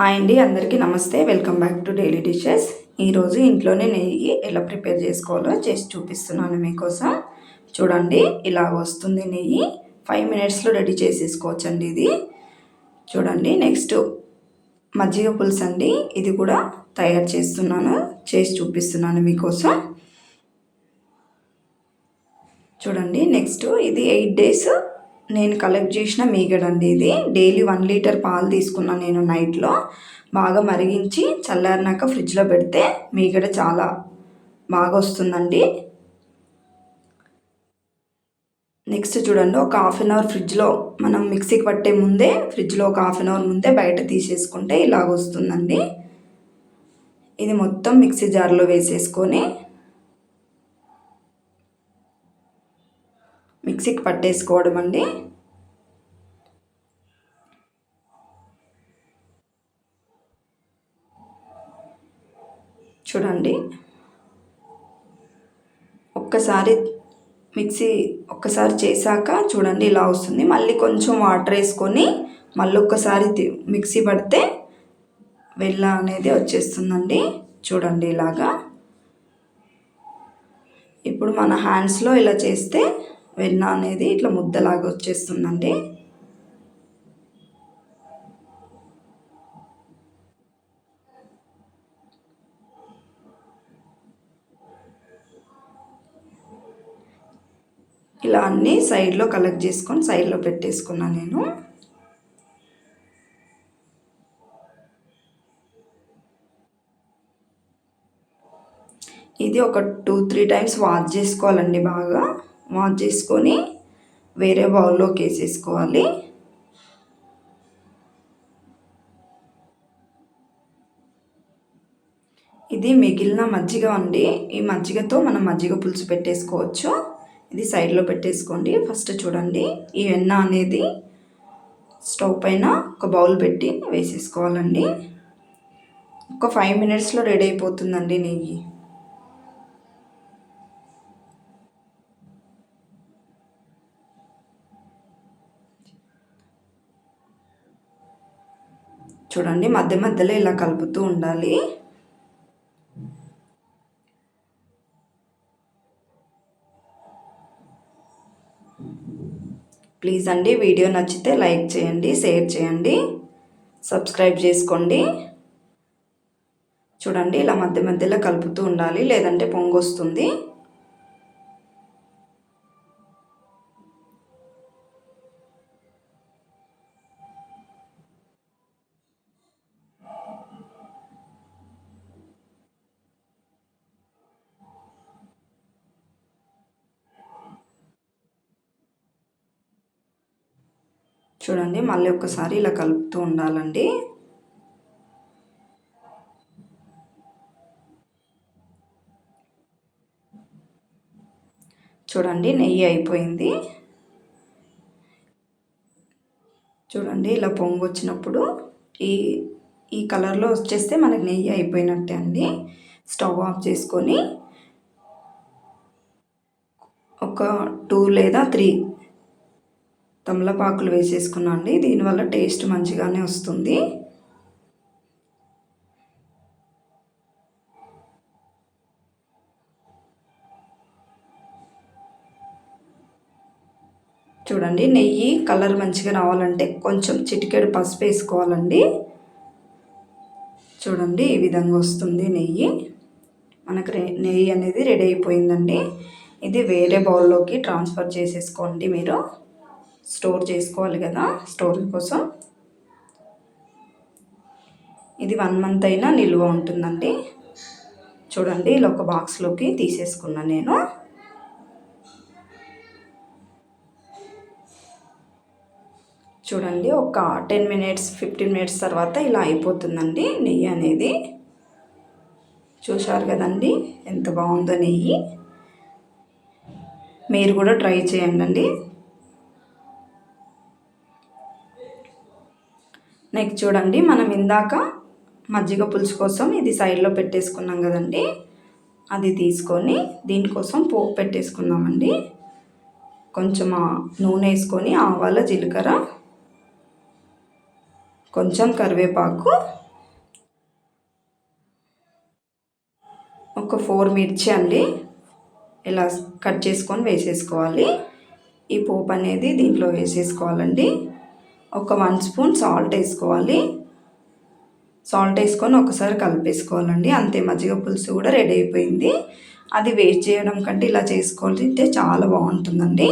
Hi అండి అందరికీ నమస్తే. Welcome back to daily dishes ఈరోజు ఇంట్లోనే నెయ్యి ఎలా ప్రిపేర్ చేసుకోవాలో చేసి చూపిస్తున్నాను మీకోసం. చూడండి ఇలా వస్తుంది నెయ్యి. ఫైవ్ మినిట్స్లో రెడీ చేసేసుకోవచ్చు అండి ఇది. చూడండి నెక్స్ట్ మజ్జిగ పులుసు అండి. ఇది కూడా తయారు చేస్తున్నాను చేసి చూపిస్తున్నాను మీకోసం. చూడండి నెక్స్ట్ ఇది ఎయిట్ డేస్ నేను కలెక్ట్ చేసిన మీగడండి ఇది. డైలీ వన్ లీటర్ పాలు తీసుకున్నాను నేను నైట్లో. బాగా మరిగించి చల్లారినాక ఫ్రిడ్జ్లో పెడితే మీగడ చాలా బాగా వస్తుందండి నెక్స్ట్ చూడండి ఒక హాఫ్ అన్ అవర్ ఫ్రిడ్జ్లో మనం మిక్సీకి పట్టే ముందే ఫ్రిడ్జ్లో ఒక హాఫ్ అన్ అవర్ ముందే బయట తీసేసుకుంటే ఇలాగ వస్తుందండి ఇది మొత్తం మిక్సీ జార్లో వేసేసుకొని మిక్సీకి పట్టేసుకోవడం అండి. చూడండి. ఒక్కసారి మిక్సీ ఒక్కసారి చేశాక చూడండి ఇలా వస్తుంది. మళ్ళీ కొంచెం వాటర్ వేసుకొని మళ్ళీ ఒక్కసారి మిక్సీ పడితే వెళ్ళ అనేది వచ్చేస్తుందండి. చూడండి ఇలాగా. ఇప్పుడు మన హ్యాండ్స్లో ఇలా చేస్తే వెన్న అనేది ఇట్లా ముద్దలాగా వచ్చేస్తుందండి. ఇలా అన్నీ సైడ్లో కలెక్ట్ చేసుకొని సైడ్లో పెట్టేసుకున్నాను నేను. ఇది ఒక టూ త్రీ టైమ్స్ వాష్ చేసుకోవాలండి బాగా. వాష్ చేసుకొని వేరే బౌల్లోకి వేసేసుకోవాలి. ఇది మిగిలిన మజ్జిగ అండి. ఈ మజ్జిగతో మనం మజ్జిగ పులుసు పెట్టేసుకోవచ్చు. ఇది సైడ్లో పెట్టేసుకోండి. ఫస్ట్ చూడండి ఈ వెన్న అనేది స్టవ్ పైన ఒక బౌల్ పెట్టి వేసేసుకోవాలండి. ఒక ఫైవ్ మినిట్స్లో రెడీ అయిపోతుందండి నెయ్యి. చూడండి మధ్య మధ్యలో ఇలా కలుపుతూ ఉండాలి. ప్లీజ్ అండి వీడియో నచ్చితే లైక్ చేయండి షేర్ చేయండి సబ్స్క్రైబ్ చేసుకోండి. చూడండి ఇలా మధ్య మధ్యలో కలుపుతూ ఉండాలి లేదంటే పొంగొస్తుంది. చూడండి మళ్ళీ ఒకసారి ఇలా కలుపుతూ ఉండాలండి. చూడండి నెయ్యి అయిపోయింది. చూడండి ఇలా పొంగు వచ్చినప్పుడు ఈ ఈ కలర్లో వచ్చేస్తే మనకి నెయ్యి అయిపోయినట్టే అండి. స్టవ్ ఆఫ్ చేసుకొని ఒక టూ లేదా త్రీ తమలపాకులు వేసేసుకున్నా అండి. దీనివల్ల టేస్ట్ మంచిగానే వస్తుంది. చూడండి నెయ్యి కలర్ మంచిగా రావాలంటే కొంచెం చిటికెడు పసుపు వేసుకోవాలండి. చూడండి ఈ విధంగా వస్తుంది నెయ్యి. మనకు నెయ్యి అనేది రెడీ అయిపోయిందండి. ఇది వేరే బౌల్లోకి ట్రాన్స్ఫర్ చేసేసుకోండి మీరు. స్టోర్ చేసుకోవాలి కదా స్టోర్ కోసం. ఇది వన్ మంత్ అయినా నిల్వ ఉంటుందండి. చూడండి ఇలా ఒక బాక్స్లోకి తీసేసుకున్నా నేను. చూడండి ఒక టెన్ మినిట్స్ ఫిఫ్టీన్ మినిట్స్ తర్వాత ఇలా అయిపోతుందండి నెయ్యి అనేది. చూశారు కదండి ఎంత బాగుందో నెయ్యి. మీరు కూడా ట్రై చేయండి నెక్స్ట్ చూడండి మనం ఇందాక మజ్జిగ పులుసు కోసం ఇది సైడ్లో పెట్టేసుకున్నాం కదండి. అది తీసుకొని దీనికోసం పోపు పెట్టేసుకుందామండి. కొంచెం నూనె వేసుకొని ఆవాల జీలకర్ర కొంచెం కరివేపాకు ఒక ఫోర్ మిర్చి అండి. ఇలా కట్ చేసుకొని వేసేసుకోవాలి. ఈ పోపు అనేది దీంట్లో వేసేసుకోవాలండి. ఒక వన్ స్పూన్ సాల్ట్ వేసుకోవాలి. సాల్ట్ వేసుకొని ఒకసారి కలిపేసుకోవాలండి. అంతే మజ్జిగ పులుసు కూడా రెడీ అయిపోయింది. అది వేస్ట్ చేయడం కంటే ఇలా చేసుకోవాలి చాలా బాగుంటుందండి.